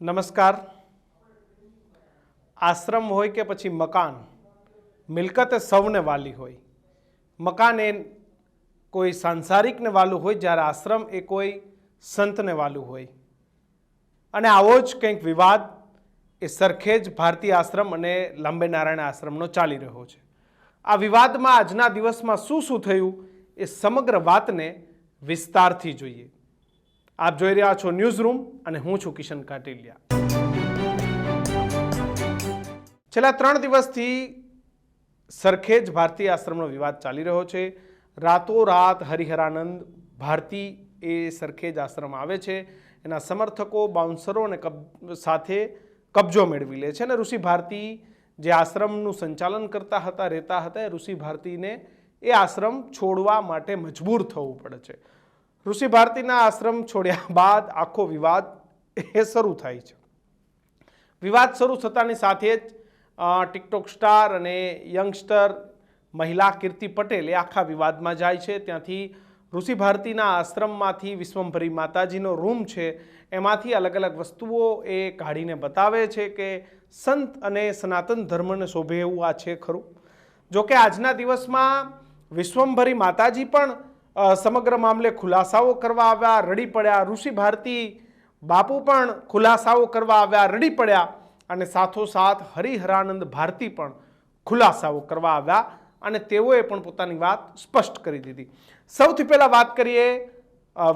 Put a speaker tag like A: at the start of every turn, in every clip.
A: નમસ્કાર. આશ્રમ હોય કે પછી મકાન, મિલકત એ સૌને વાલી હોય. મકાન એ કોઈ સાંસારિકને વાલું હોય, જ્યારે આશ્રમ એ કોઈ સંતને વાલું હોય. અને આવો જ કંઈક વિવાદ એ સરખેજ ભારતીય આશ્રમ અને લાંબે નારાયણ આશ્રમનો ચાલી રહ્યો છે. આ વિવાદમાં આજના દિવસમાં શું શું થયું એ સમગ્ર વાતને વિસ્તારથી જોઈએ. આપ જોઈ રહ્યા છો ન્યૂઝ રૂમ અને હું છું કિશન કાટીલિયા. છેલ્લા ત્રણ દિવસથી સરખેજ ભારતીય આશ્રમનો વિવાદ ચાલી રહ્યો છે. રાતોરાત હરિહરાનંદ ભારતી એ સરખેજ આશ્રમ આવે છે. એના સમર્થકો બાઉન્સરો અને સાથે કબજો મેળવી લે છે અને ઋષિ ભારતી જે આશ્રમનું સંચાલન કરતા હતા, રહેતા હતા, એ ઋષિ ભારતીને એ આશ્રમ છોડવા માટે મજબૂર થવું પડે છે. ઋષિ ભારતીના આશ્રમ છોડ્યા બાદ આખો વિવાદ એ શરૂ થાય છે. વિવાદ શરૂ થતાની સાથે જ ટિકટોક સ્ટાર અને યંગસ્ટર મહિલા કીર્તિ પટેલ એ આખા વિવાદમાં જાય છે. ત્યાંથી ઋષિ ભારતીના આશ્રમમાંથી વિશ્વંભરી માતાજીનો રૂમ છે. એમાંથી અલગ અલગ વસ્તુઓ એ કાઢીને બતાવે છે કે સંત અને સનાતન ધર્મને શોભે એવું આ છે ખરું. જોકે આજના દિવસમાં વિશ્વંભરી માતાજી પણ સમગ્ર મામલે ખુલાસાઓ કરવા આવ્યા, રડી પડ્યા. ઋષિ ભારતી બાપુ પણ ખુલાસાઓ કરવા આવ્યા, રડી પડ્યા અને સાથોસાથ હરિહરાનંદ ભારતી પણ ખુલાસાઓ કરવા આવ્યા અને તેઓએ પણ પોતાની વાત સ્પષ્ટ કરી દીધી. સૌથી પહેલાં વાત કરીએ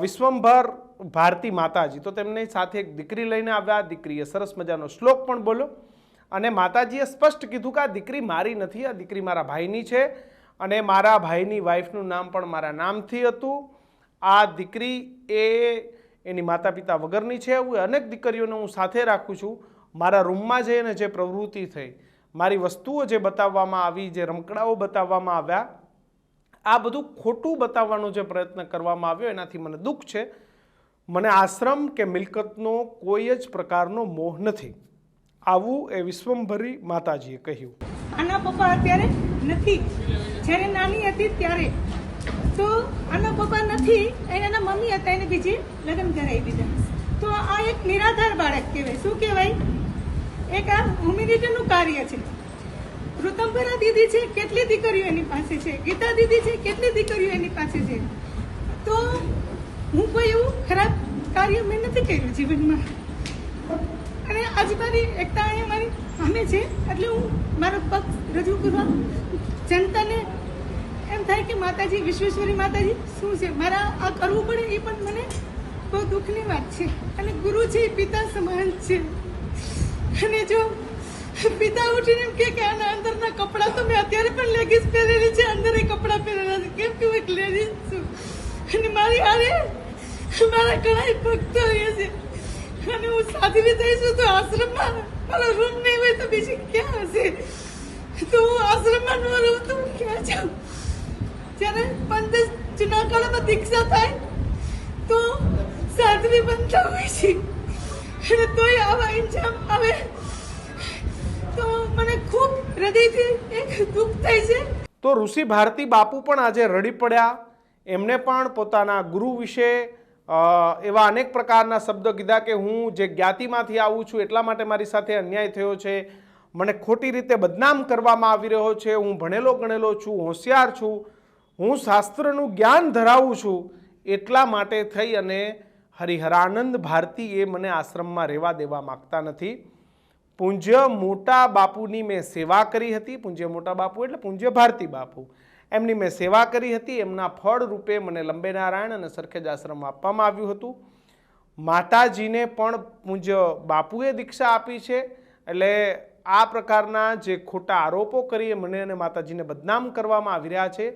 A: વિશ્વંભર ભારતી માતાજી. તો તેમની સાથે એક દીકરી લઈને આવ્યા. દીકરીએ સરસ મજાનો શ્લોક પણ બોલ્યો અને માતાજીએ સ્પષ્ટ કીધું કે આ દીકરી મારી નથી, આ દીકરી મારા ભાઈની છે. અને મારા ભાઈની વાઈફનું નામ પણ મારા નામથી હતું. આ દીકરી એ એની માતા પિતા વગરની છે. એવું અનેક દીકરીઓને હું સાથે રાખું છું. મારા રૂમમાં જઈને જે પ્રવૃત્તિ થઈ, મારી વસ્તુઓ જે બતાવવામાં આવી, જે રમકડાઓ બતાવવામાં આવ્યા, આ બધું ખોટું બતાવવાનો જે પ્રયત્ન કરવામાં આવ્યો, એનાથી મને દુઃખ છે. મને આશ્રમ કે મિલકતનો કોઈ જ પ્રકારનો મોહ નથી. આવું એ વિશ્વંભરી માતાજીએ કહ્યું.
B: આના પપ્પા અત્યારે નથી. જ્યારે નાની હતી ત્યારે. તો આના પપ્પા નથી એને એના મમ્મી હતા, એને બીજી લગ્ન કરાવી દીધા. તો આ એક નિરાધાર બાળક કહેવાય. શું કહેવાય? એક આ હ્યુમિનિટીનું કાર્ય છે. ઋતંભરા દીદી છે, કેટલી દીકરીઓ એની પાસે છે? ગીતા દીદી છે, કેટલી દીકરીઓ એની પાસે છે? તો હું કોઈ એવું ખરાબ કાર્ય મેં નથી કર્યું જીવનમાં. આજે મારી એકતા અહીંયા મારી સામે છે. એટલે હું મારો પક્ષ રજૂ કરવા જનતાને એમ થાય કે માતાજી, વિશ્વેશ્વરી માતાજી, શું છે? મારા આ કરવું પડે એ પણ મને બહુ દુઃખની વાત છે. અને ગુરુ છે એ પિતા સમાન છે. અને જો પિતા ઉઠીને એમ કે આના અંદરના કપડાં તો મેં અત્યારે પણ લેગીસ પહેરેલી છે, અંદર એ કપડાં પહેરેલા છે. કેમ કે હું એક લેડીઝ છું. અને મારી આરે મારા ઘણા ભક્તો અહીંયા છે. અને હું સાધવી થઈશું તો આશ્રમમાં મારો રૂમ નહીં હોય તો બીજી ક્યાં હશે? તો હું આશ્રમમાં ન રહું તો હું ક્યાં જાઉં? જ્યારે પંદર જૂના કાળમાં દીક્ષા થાય, તો સાધવી બનતા હોય છે. અને તોય આવા ઇન્જામ આવે. તો મને ખૂબ હૃદયથી એક દુઃખ થાય છે.
A: તો ઋષિ ભારતી બાપુ પણ આજે રડી પડ્યા. એમને પણ પોતાના ગુરુ વિશે એવા અનેક પ્રકારના શબ્દો કીધા કે હું જે જ્ઞાતિમાંથી આવું છું એટલા માટે મારી સાથે અન્યાય થયો છે. મને ખોટી રીતે બદનામ કરવામાં આવી રહ્યો છે. હું ભણેલો ગણેલો છું, હોશિયાર છું. હું શાસ્ત્રનું જ્ઞાન ધરાવું છું. એટલા માટે થઈ અને હરિહરાનંદ ભારતી એ મને આશ્રમમાં રહેવા દેવા માગતા નથી. પૂજ્ય મોટા બાપુની મેં સેવા કરી હતી. પૂજ્ય મોટા બાપુ એટલે પૂજ્ય ભારતી બાપુ. એમની મેં સેવા કરી હતી, એમના ફળ રૂપે મને લંબે નારાયણ અને સરખેજ આશ્રમ આપવામાં આવ્યું હતું. માતાજીને પણ પૂજ્ય બાપુએ દીક્ષા આપી છે, એટલે આ પ્રકારના જે ખોટા આરોપો કરીએ, મને અને માતાજીને બદનામ કરવામાં આવી રહ્યા છે,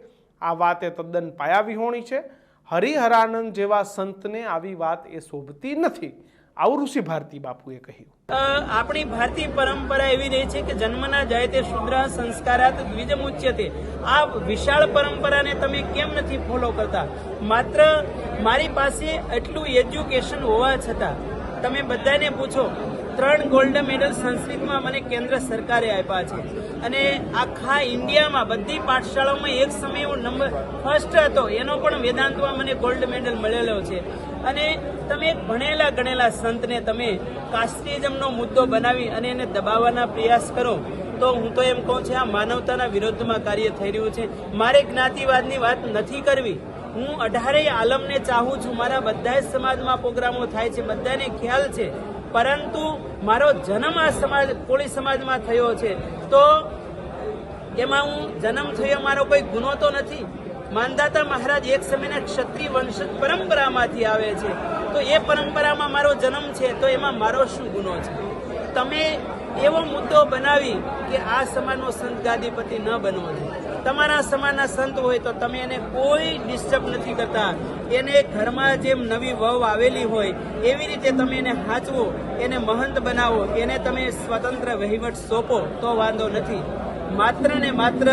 A: આ વાત એ તદ્દન પાયાવિહોણી છે. હરિહરાનંદ જેવા સંતને આવી વાત એ શોભતી નથી. આવું ઋષિ ભારતી બાપુએ કહ્યું.
C: આપણી ભારતીય પરંપરા એવી રહી છે કે જન્મના જાય તે શુદ્ર સંસ્કારાત દ્વિજમુચ્યતે. આ વિશાળ પરંપરાને તમે કેમ નથી ફોલો કરતા? માત્ર મારી પાસે એટલું એજ્યુકેશન હોવા છતાં. તમે બધાને પૂછો ત્રણ ગોલ્ડ મેડલ સંસ્કૃતમાં મને કેન્દ્ર સરકારે આપ્યા છે. અને આખા ઇન્ડિયામાં બધી પાઠશાળાઓમાં એક સમયે હું નંબર ફર્સ્ટ હતો. એનો પણ વેદાંતમાં મને ગોલ્ડ મેડલ મળેલો છે. અને તમે ભણેલા ગણેલા સંતને તમે કાસ્ટિઝમનો મુદ્દો બનાવી અને એને દબાવવાના પ્રયાસ કરો, તો હું તો એમ કહું છું, આ માનવતાના વિરોધમાં કાર્ય થઈ રહ્યું છે. મારે જ્ઞાતિવાદની વાત નથી કરવી. હું અઢારેય આલમને ચાહું છું. મારા બધા જ સમાજમાં પ્રોગ્રામો થાય છે. બધાને ખ્યાલ છે. પરંતુ મારો જન્મ આ સમાજ, કોળી સમાજમાં થયો છે. તો એમાં હું જન્મ થયો મારો કોઈ ગુનો તો નથી. માનદાતા મહારાજ એક સમયના ક્ષત્રિય વંશ પરંપરામાંથી આવે છે. તો એ પરંપરામાં મારો જન્મ છે, તો એમાં મારો શું ગુનો છે? તમે એવો મુદ્દો બનાવી કે આ સમાજનો સંત ગાદીપતિ ન બનવો જોઈએ. તમારા સમાજના સંત હોય તો તમે એને કોઈ ડિસ્ટર્બ નથી કરતા. એને ઘરમાં જેમ નવી વહુ આવેલી હોય, એવી રીતે તમે એને હાચવો, એને મહંત બનાવો, એને તમે સ્વતંત્ર વહીવટ સોંપો, તો વાંધો નથી. માત્ર ને માત્ર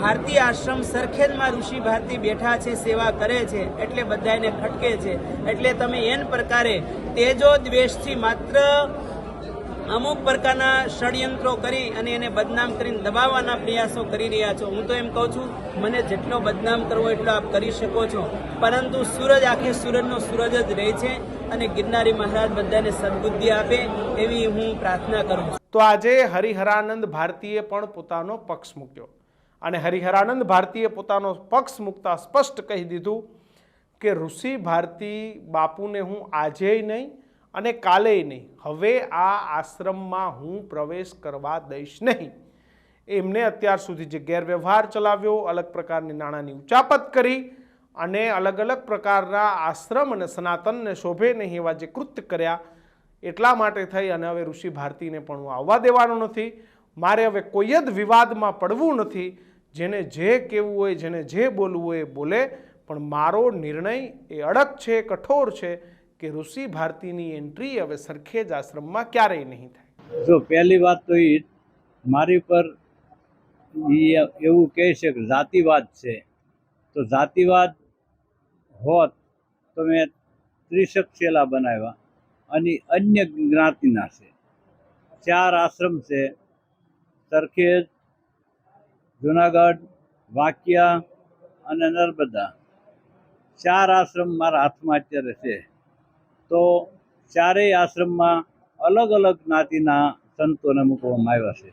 C: ભારતીય આશ્રમ સરખેજમાં ઋષિ ભારતી બેઠા છે, સેવા કરે છે, એટલે બધા એને ખટકે છે. એટલે તમે એન પ્રકારે તેજો દ્વેષથી માત્ર અમુક પ્રકારના ષડયંત્રો કરી અને એને બદનામ કરીને દબાવવાના પ્રયાસો કરી રહ્યા છો. હું તો એમ કહું છું, મને જેટલો બદનામ કરવો એટલો આપ કરી શકો છો. પરંતુ સૂરજ આખે સૂરજનો સૂરજ જ રહે છે અને ગિરનારી મહારાજ બધાને સદબુદ્ધિ આપે એવી હું પ્રાર્થના કરું છું.
A: તો આજે હરિહરાનંદ ભારતીએ પણ પોતાનો પક્ષ મૂક્યો. અને હરિહરાનંદ ભારતીએ પોતાનો પક્ષ મૂકતા સ્પષ્ટ કહી દીધું કે ઋષિ ભારતી બાપુને હું આજેય નહીં અને કાલેય નહીં. હવે આ આશ્રમમાં હું પ્રવેશ કરવા દઈશ નહીં. એમને અત્યાર સુધી જે ગેરવ્યવહાર ચલાવ્યો, અલગ પ્રકારની નાણાંની ઉચાપત કરી અને અલગ અલગ પ્રકારના આશ્રમ અને સનાતનને શોભે નહીં એવા જે કૃત્ય કર્યા, એટલા માટે થઈ અને હવે ઋષિ ભારતીને પણ હું આવવા દેવાનો નથી. મારે હવે કોઈ જ વિવાદમાં પડવું નથી. જેને જે કહેવું હોય, જેને જે બોલવું હોય એ બોલે. પણ મારો નિર્ણય એ અડગ છે, કઠોર છે. કે ઋષિ ભારતીની એન્ટ્રી હવે સરખેજ આશ્રમમાં ક્યારેય નહીં થાય.
D: જો પહેલી વાત તો એ મારી પર એવું કહે છે કે જાતિવાદ છે. તો જાતિવાદ હોત તો મેં ત્રિશક શેલા બનાવ્યા અને અન્ય જ્ઞાતિના છે. ચાર આશ્રમ છે. સરખેજ, જુનાગઢ, વાંકિયા અને નર્મદા. ચાર આશ્રમ મારા હાથમાં અત્યારે છે. તો ચારેય આશ્રમમાં અલગ અલગ જ્ઞાતિના સંતોને મૂકવામાં આવ્યા છે.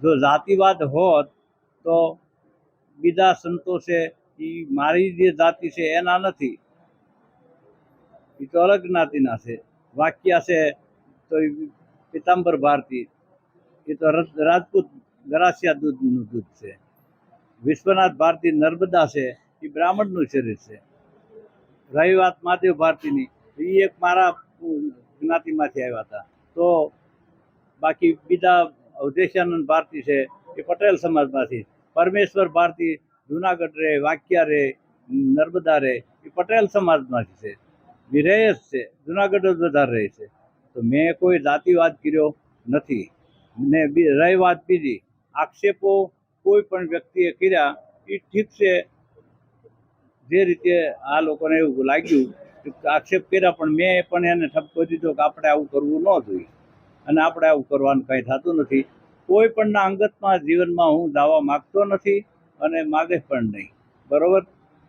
D: જો જાતિવાદ હોત તો બીજા સંતો છે એ મારી જે જાતિ છે એના નથી. એ તો અલગ જ્ઞાતિના છે. વાક્યા છે તો એ પિતાંબર ભારતી એ તો રાજપૂત ગરાસિયા દૂધનું દૂધ છે. વિશ્વનાથ ભારતી નર્મદા છે એ બ્રાહ્મણનું શરીર છે. રહી વાત મહાદેવ ભારતીની એ એક મારા જ્ઞાતિમાંથી આવ્યા હતા. તો બાકી બીજા અવધેશાનંદ ભારતી છે એ પટેલ સમાજમાંથી. પરમેશ્વર ભારતી, જુનાગઢ રે, વાક્યા રે, નર્મદા રે, એ પટેલ સમાજમાંથી છે. વિરેયસ છે, જુનાગઢ જ વધારે રહે છે. તો મેં કોઈ જાતિવાદ કર્યો નથી. ને રહી વાત બીજી. આક્ષેપો કોઈ પણ વ્યક્તિએ કર્યા, એ ઠીક છે. જે રીતે આ લોકોને એવું લાગ્યું આક્ષેપ કર્યા, પણ મેં પણ એને ઠપકો દીધો કે આપણે આવું કરવું ન જોઈએ. અને આપણે આવું કરવાનું કંઈ થતું નથી. કોઈ પણના અંગતમાં જીવનમાં હું દાવા માગતો નથી અને માગે પણ નહીં. બરોબર?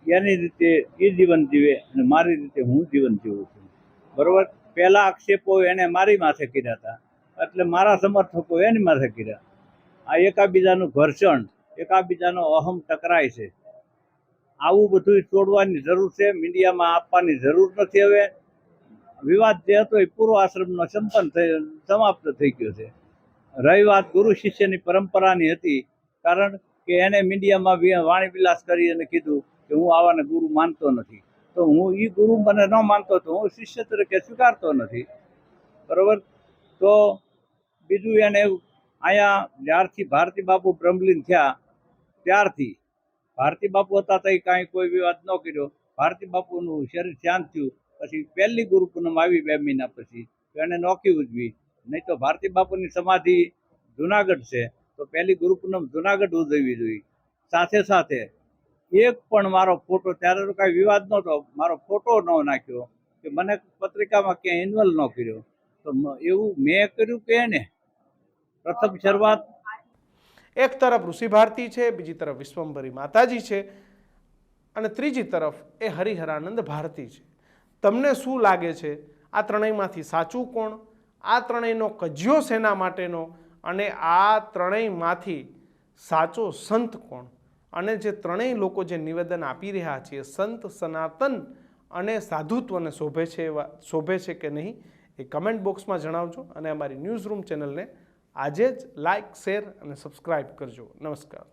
D: એની રીતે એ જીવન જીવે અને મારી રીતે હું જીવન જીવું છું. બરોબર? પહેલાં આક્ષેપો એને મારી માથે કર્યા હતા. એટલે મારા સમર્થકો એની માથે કર્યા. આ એકાબીજાનું ઘર્ષણ, એકાબીજાનો અહમ ટકરાય છે. આવું બધું છોડવાની જરૂર છે, મીડિયામાં આપવાની જરૂર નથી હવે. વિવાદ જે હતો એ પૂર્વ આશ્રમનો સંપન્ન થઈ, સમાપ્ત થઈ ગયો છે. રહી વાત ગુરુ શિષ્યની પરંપરાની હતી, કારણ કે એને મીડિયામાં વાણી વિલાસ કરી અને કીધું કે હું આવાને ગુરુ માનતો નથી. તો હું એ ગુરુ મને ન માનતો તો હું શિષ્ય તરીકે સ્વીકારતો નથી. બરાબર? તો બીજું એને અહીંયા જ્યારથી ભારતી બાપુ બ્રહ્મલીન થયા, ત્યારથી ભારતી બાપુ હતા તો કાંઈ કોઈ વિવાદ ન કર્યો. ભારતી બાપુનું શરીર શાંત થયું. પછી પહેલી ગુરુ પૂનમ આવી બે મહિના પછી. તો એને નોખી ઉજવી. નહીં તો ભારતી બાપુની સમાધિ જુનાગઢ છે. તો પહેલી ગુરુ પૂનમ જુનાગઢ ઉજવવી જોઈએ. સાથે સાથે એક પણ મારો ફોટો, ત્યારે તો કાંઈ વિવાદ નહોતો. મારો ફોટો ન નાખ્યો કે મને પત્રિકામાં ક્યાંય ઇન્વોલ્વ ન કર્યો. તો એવું મેં કર્યું કે એને? પ્રથમ શરૂઆત
A: એક તરફ ઋષિ ભારતી છે, બીજી તરફ વિશ્વંભરી માતાજી છે અને ત્રીજી તરફ એ હરિહરાનંદ ભારતી છે. તમને શું લાગે છે? આ ત્રણેયમાંથી સાચું કોણ? આ ત્રણેયનો કજિયો સેના માટેનો? અને આ ત્રણેયમાંથી સાચો સંત કોણ? અને જે ત્રણેય લોકો જે નિવેદન આપી રહ્યા છે, એ સંત, સનાતન અને સાધુત્વને શોભે છે એવા શોભે છે કે નહીં? એ કમેન્ટ બોક્સમાં જણાવજો અને અમારી ન્યૂઝ રૂમ ચેનલને આજે જ લાઇક શેર અને સબસ્ક્રાઈબ કરજો. નમસ્કાર.